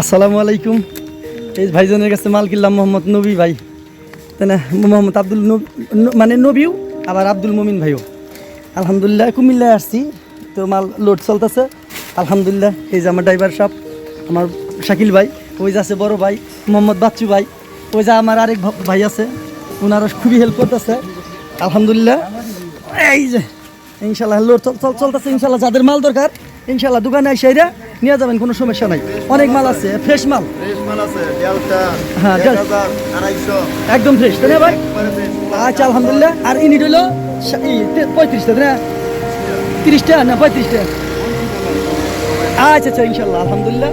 আসসালামু আলাইকুম। এই ভাইজনের কাছে মাল কিনলাম মোহাম্মদ নবী ভাই। তাই না? মোহাম্মদ আব্দুল মানে নবীও, আবার আব্দুল মমিন ভাইও। আলহামদুলিল্লাহ, কুমিল্লায় আসছি। তো মাল লোড চলতেছে। আলহামদুলিল্লাহ, এই যে আমার ড্রাইভার সাহেব, আমার শাকিল ভাই, ওই যে আছে বড় ভাই, মোহাম্মদ বাচ্চু ভাই, ওই যে আমার আরেক ভাই আছে ওনারা খুবই হেল্প করতেছে। আলহামদুলিল্লাহ, এই যে, ইনশাল্লাহ লোড চল চল, চলতেছে, ইনশাল্লাহ যাদের মাল দরকার ইনশাল্লাহ দোকানে আইসাইরা নিয়ে যাবেন কোনো সমস্যা নাই। অনেক মাল আছে ফ্রেশ মাল। মাল হ্যাঁ, একদম ফ্রেশ তাই না ভাই? আচ্ছা আলহামদুলিল্লাহ। আর ইনিট হলো পঁয়ত্রিশটা তাই না? তিরিশটা না পঁয়ত্রিশটা? আচ্ছা আচ্ছা ইনশাল্লাহ আলহামদুলিল্লাহ।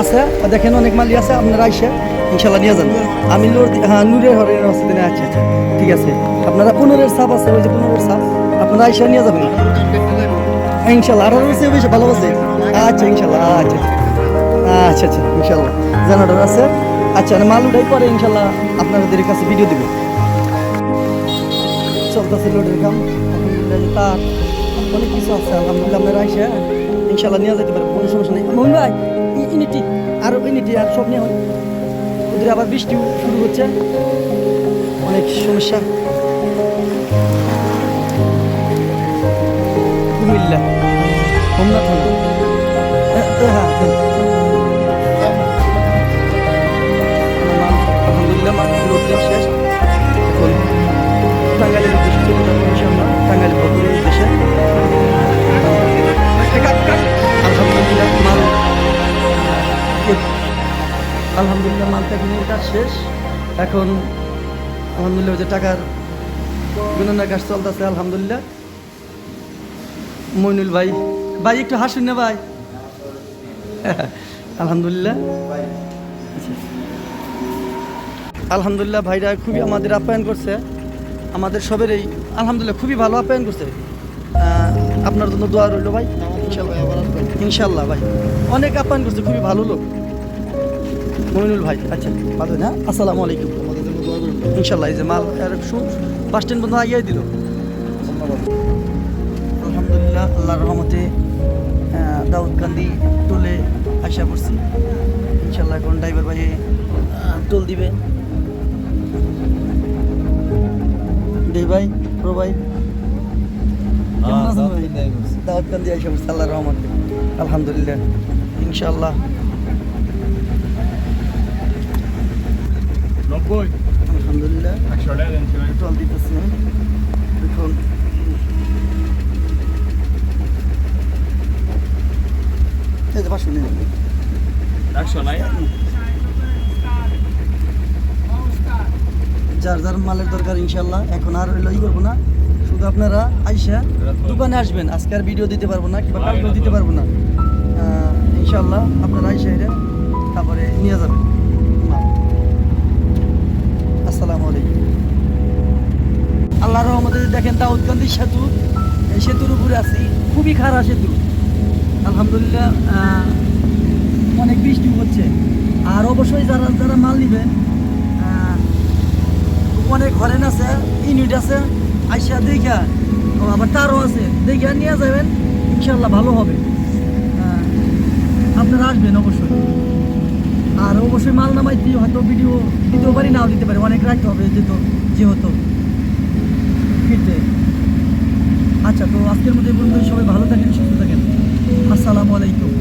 আছে দেখেন অনেক মালই আছে আপনারা আইসে ইনশাল্লাহ নিয়ে যান। আমি লোর হ্যাঁ নূরের হরের আছে আচ্ছা আচ্ছা ঠিক আছে। আপনারা পনেরোর সাপ আছে ওই যে পনেরোর সাপ আপনারা আইসা নিয়ে যাবেন। ইনশাল্লাহ। আঠারো আছে বেশি ভালো আছে আচ্ছা ইনশাল্লাহ আচ্ছা। আচ্ছা আচ্ছা ইনশাল্লাহ। জানাডার আছে। আচ্ছা মাল উঠাই পরে ইনশাল্লাহ আপনাদের কাছে ভিডিও দিব। চলতেছে লোডের কাম। তার অনেক কিছু আছে। আলহামদুলিল্লাহ, আপনারা আইসা, ইনশাল্লাহ নিয়ে যেতে পারে কোনো সমস্যা নেই। মহিন ভাই ই- ইনিটি আর ইনিটি আর সব নিয়ে হয় ওদের আবার বৃষ্টি শুরু হচ্ছে। অনেক সমস্যা। আলহামদুলিল্লাহ শেষ। এখন আলহামদুলিল্লাহ, মাল আলহামদুলিল্লাহ, মাল কাজ শেষ। এখন আলহামদুলিল্লাহ যে টাকার গণনার কাজ চলতেছে, আলহামদুলিল্লাহ। মইনুল ভাই ভাই, একটু হাসুন না ভাই। আলহামদুলিল্লাহ। আলহামদুলিল্লাহ ভাইরা, খুবই আমাদের আপ্যায়ন করছে। আমাদের সবের এই আলহামদুলিল্লাহ খুবই ভালো আপ্যায়ন করছে। আপনার জন্য দোয়া রইল ভাই। ইনশাল্লাহ ভাই। অনেক আপ্যায়ন করছে, খুবই ভালো লোক। মইনুল ভাই আচ্ছা ভালো না আসসালামু আলাইকুম। ইনশাল্লাহ, এই যে মাল বাস স্ট্যান্ড পর্যন্ত আগিয়ে দিল। আলহামদুলিল্লাহ, আল্লাহর রহমতে দাউদকান্দি টোলে আশা করছি। ইনশাল্লাহ এখন ড্রাইভার ভাই টোল দিবে। দেই ভাই প্রো ভাই। কেমন আছেন ভাই? করছি আল্লাহর রহমতে আলহামদুলিল্লাহ ইনশাল্লাহ। নব্বই। আলহামদুলিল্লাহ। টোল দিতেছে এখন এই যে পাঁচশো নিন একশো নাই যার যার মালের দরকার ইনশাল্লাহ এখন আর হইল ই করব না। শুধু আপনারা আইসা দোকানে আসবেন আজকে আর ভিডিও দিতে পারব না কিংবা কালকেও দিতে পারব না। ইনশাল্লাহ আপনারা আইসা এরে তারপরে নিয়ে যাবেন। আসসালামু আলাইকুম। আল্লাহ রহমতে দেখেন দাউদকান্দি সেতু এই সেতুর উপরে আছি। খুবই খারাপ সেতু। আলহামদুলিল্লাহ অনেক বৃষ্টি হচ্ছে। আর অবশ্যই যারা যারা মাল নেবেন অনেক হরেন আছে, ইউনিট আছে, আইসা দেখা আবার তারও আছে দেখা নিয়ে যাবেন ইনশাল্লাহ ভালো হবে। আপনারা আসবেন অবশ্যই। আর অবশ্যই মাল নামাই দিয়ে হয়তো ভিডিও দিতেও পারি নাও দিতে পারি, অনেক রাখতে হবে যেহেতু যেহেতু। ফিরতে। আচ্ছা তো আজকের মধ্যে পর্যন্ত সবাই ভালো থাকেন, সুস্থ থাকেন। আসসালামু আলাইকুম।